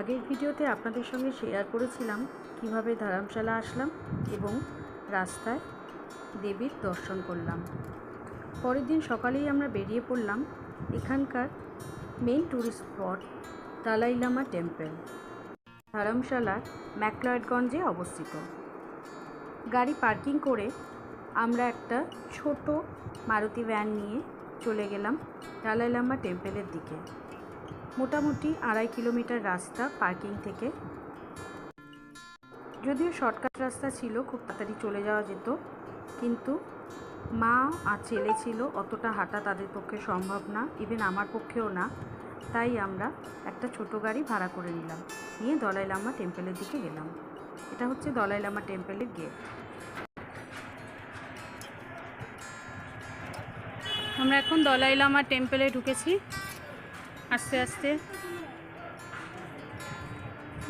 আগের ভিডিওতে আপনাদের সঙ্গে শেয়ার করেছিলাম কীভাবে ধর্মশালা আসলাম এবং রাস্তায় দেবীর দর্শন করলাম। পরের দিন সকালেই আমরা বেরিয়ে পড়লাম এখানকার main tourist spot Dalai Lama temple ধর্মশালার ম্যাকলয়েডগঞ্জে অবস্থিত। গাড়ি পার্কিং করে আমরা একটা ছোট মারুতি ভ্যান নিয়ে চলে গেলাম দালাই লামা টেম্পলের দিকে। মোটামুটি আড়াই কিলোমিটার রাস্তা পার্কিং থেকে। যদিও শর্টকাট রাস্তা ছিল, খুব তাড়াতাড়ি চলে যাওয়া যেত, কিন্তু মা আর ছেলে ছিল, অতটা হাঁটা তাদের পক্ষে সম্ভব না ইভেন আমার পক্ষেও না। তাই আমরা একটা ছোট গাড়ি ভাড়া করে নিলাম। নিয়ে দলাই লামা টেম্পেলের দিকে গেলাম। এটা হচ্ছে দলাই লামা টেম্পলের গেট। আমরা এখন দলাই লামা টেম্পেলে ঢুকেছি। আস্তে আস্তে।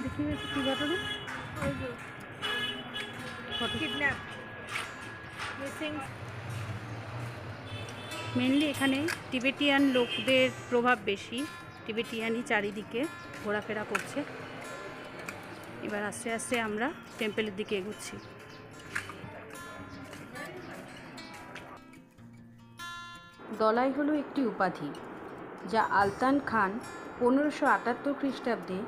দেখি একটু কি ঘটনা? কিডন্যাপ মিসিং মেনলি এখানে টিবেটিয়ান লোকদের প্রভাব বেশি। টিবেটিয়ানই চারিদিকে ঘোরাফেরা করছে। এবার আস্তে আস্তে আমরা টেম্পলের দিকে এগোচ্ছি। দলাই হলো একটি উপাধি, যা আলতান খান পনেরোশো আটাত্তর খ্রিস্টাব্দে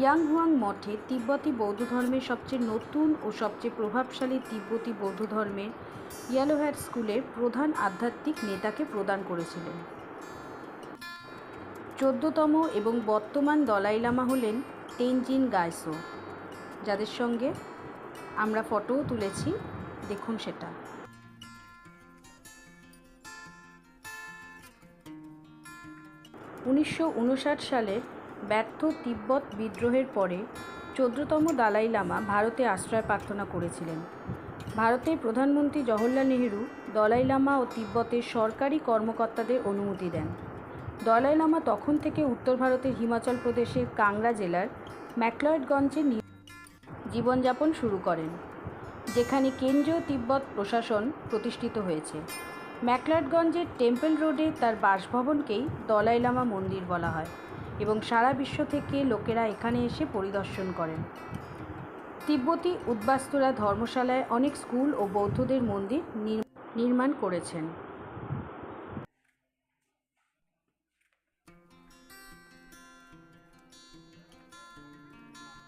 ইয়াংহুয়াং মঠে তিব্বতী বৌদ্ধ ধর্মের সবচেয়ে নতুন ও সবচেয়ে প্রভাবশালী তিব্বতী বৌদ্ধ ধর্মের ইয়েলোহ্যাট স্কুলের প্রধান আধ্যাত্মিক নেতাকে প্রদান করেছিলেন। চোদ্দতম এবং বর্তমান দলাই লামা হলেন তেনজিন গাইসো যাদের সঙ্গে আমরা ফটোও তুলেছি, দেখুন সেটা। উনিশশো উনষাট সালের ব্যর্থ তিব্বত বিদ্রোহের পরে চোদ্দতম দালাই লামা ভারতে আশ্রয় প্রার্থনা করেছিলেন। ভারতের প্রধানমন্ত্রী জওহরলাল নেহেরু দলাই লামা ও তিব্বতের সরকারি কর্মকর্তাদের অনুমতি দেন। দলাই লামা তখন থেকে উত্তর ভারতের হিমাচল প্রদেশের কাংড়া জেলার ম্যাকলয়েডগঞ্জে জীবনযাপন শুরু করেন, যেখানে কেন্দ্রীয় তিব্বত প্রশাসন প্রতিষ্ঠিত হয়েছে। ম্যাকলাডগঞ্জের টেম্পল রোডে তার বাসভবনকেই দলাই লামা মন্দির বলা হয় এবং সারা বিশ্ব থেকে লোকেরা এখানে এসে পরিদর্শন করেন। তিব্বতী উদ্বাস্তুরা ধর্মশালায় অনেক স্কুল ও বৌদ্ধদের মন্দির নির- নির্মাণ করেছেন।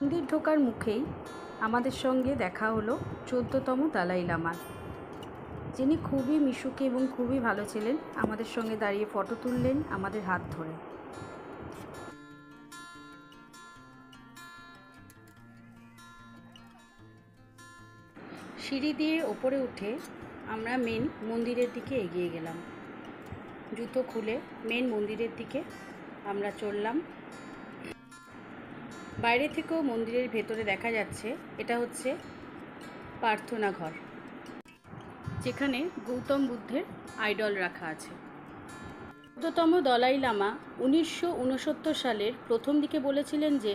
মন্দির ঢোকার মুখেই আমাদের সঙ্গে দেখা হলো চোদ্দতম দালাই লামার যিনি খুবই মিশুকে এবং খুবই ভালো ছিলেন, আমাদের সঙ্গে দাঁড়িয়ে ফটো তুললেন আমাদের হাত ধরে। সিঁড়ি দিয়ে ওপরে উঠে আমরা মেন মন্দিরের দিকে এগিয়ে গেলাম। জুতো খুলে মেন মন্দিরের দিকে আমরা চললাম। বাইরে থেকেও মন্দিরের ভেতরে দেখা যাচ্ছে, এটা হচ্ছে প্রার্থনা ঘর, যেখানে গৌতম বুদ্ধের আইডল রাখা আছে। চোদ্দতম দলাই লামা উনিশশো উনসত্তর সালের প্রথম দিকে বলেছিলেন যে,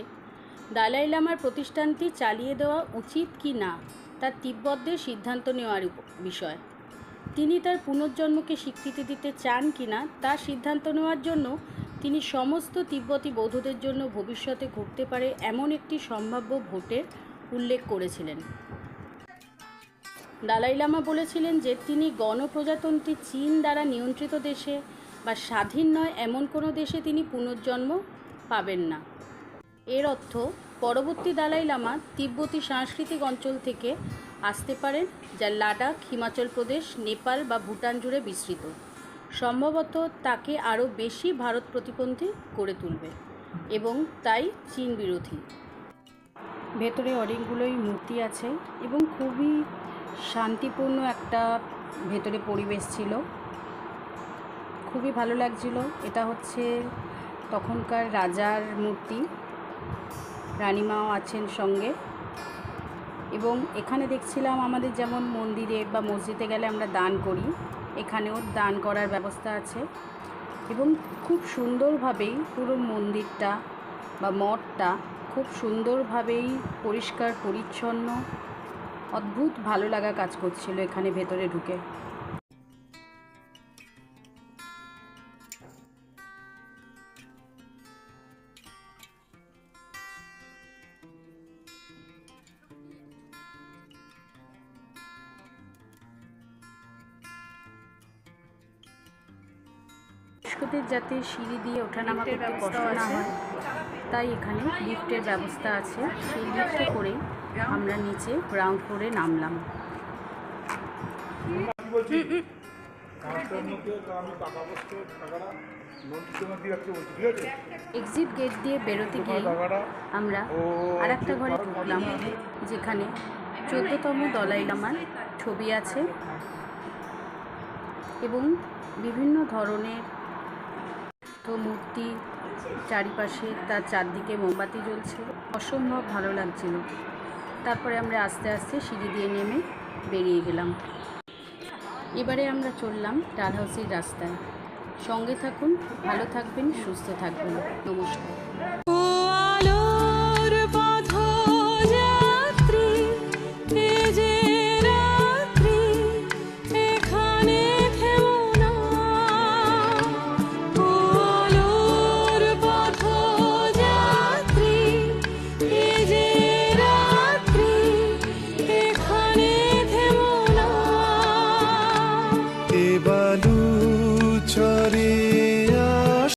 দালাই লামার প্রতিষ্ঠানটি চালিয়ে দেওয়া উচিত কি না, তা তিব্বতদের সিদ্ধান্ত নেওয়ার বিষয়। তিনি তার পুনর্জন্মকে স্বীকৃতি দিতে চান কি না তার সিদ্ধান্ত নেওয়ার জন্য তিনি সমস্ত তিব্বতী বৌদ্ধদের জন্য ভবিষ্যতে ঘটতে পারে এমন একটি সম্ভাব্য ভোটের উল্লেখ করেছিলেন। দালাই লামা বলেছিলেন যে, তিনি গণপ্রজাতন্ত্রী চীন দ্বারা নিয়ন্ত্রিত দেশে বা স্বাধীন নয় এমন কোনো দেশে তিনি পুনর্জন্ম পাবেন না। এর অর্থ, পরবর্তী দালাই লামা তিব্বতী সাংস্কৃতিক অঞ্চল থেকে আসতে পারেন যা লাডাখ, হিমাচল প্রদেশ, নেপাল বা ভুটান জুড়ে বিস্তৃত। সম্ভবত তাকে আরও বেশি ভারত প্রতিপন্থী করে তুলবে এবং তাই চীন বিরোধী। ভেতরে অনেকগুলোই মূর্তি আছে এবং খুবই শান্তিপূর্ণ একটা ভেতরে পরিবেশ ছিল। খুবই ভালো লাগছিল। এটা হচ্ছে তখনকার রাজার মূর্তি। রানীমাও আছেন সঙ্গে। এবং এখানে দেখছিলাম আমাদের যেমন মন্দিরে বা মসজিদে গেলে আমরা দান করি, এখানেও দান করার ব্যবস্থা আছে। এবং খুব সুন্দরভাবেই পুরো মন্দিরটা বা মঠটা খুব সুন্দরভাবেই পরিষ্কার, পরিচ্ছন্ন, অদ্ভুত ভালো লাগা কাজ করছিল এখানে ভেতরে ঢুকে। বয়স্কদের যাতে সিঁড়ি দিয়ে ওঠানামা করতে কষ্ট না হয় তাই এখানে লিফটের ব্যবস্থা আছে। সেই লিফটে করেই আমরা নিচে গ্রাউন্ড করে নামলাম। এক্সিট গেট দিয়ে বেরোতে গিয়ে আমরা আর একটা ঘরে ঢুকলাম যেখানে চোদ্দতম দলাই লামার ছবি আছে। এবং বিভিন্ন ধরনের তো মূর্তি চারিপাশে তার চারদিকে মোমবাতি জ্বলছে অসম্ভব ভালো লাগছিল। তারপরে আমরা আস্তে আস্তে সিঁড়ি দিয়ে নেমে বেরিয়ে গেলাম। এবারে আমরা চললাম ডালহাউসির রাস্তায়। সঙ্গে থাকুন, ভালো থাকবেন, সুস্থ থাকবেন। নমস্কার।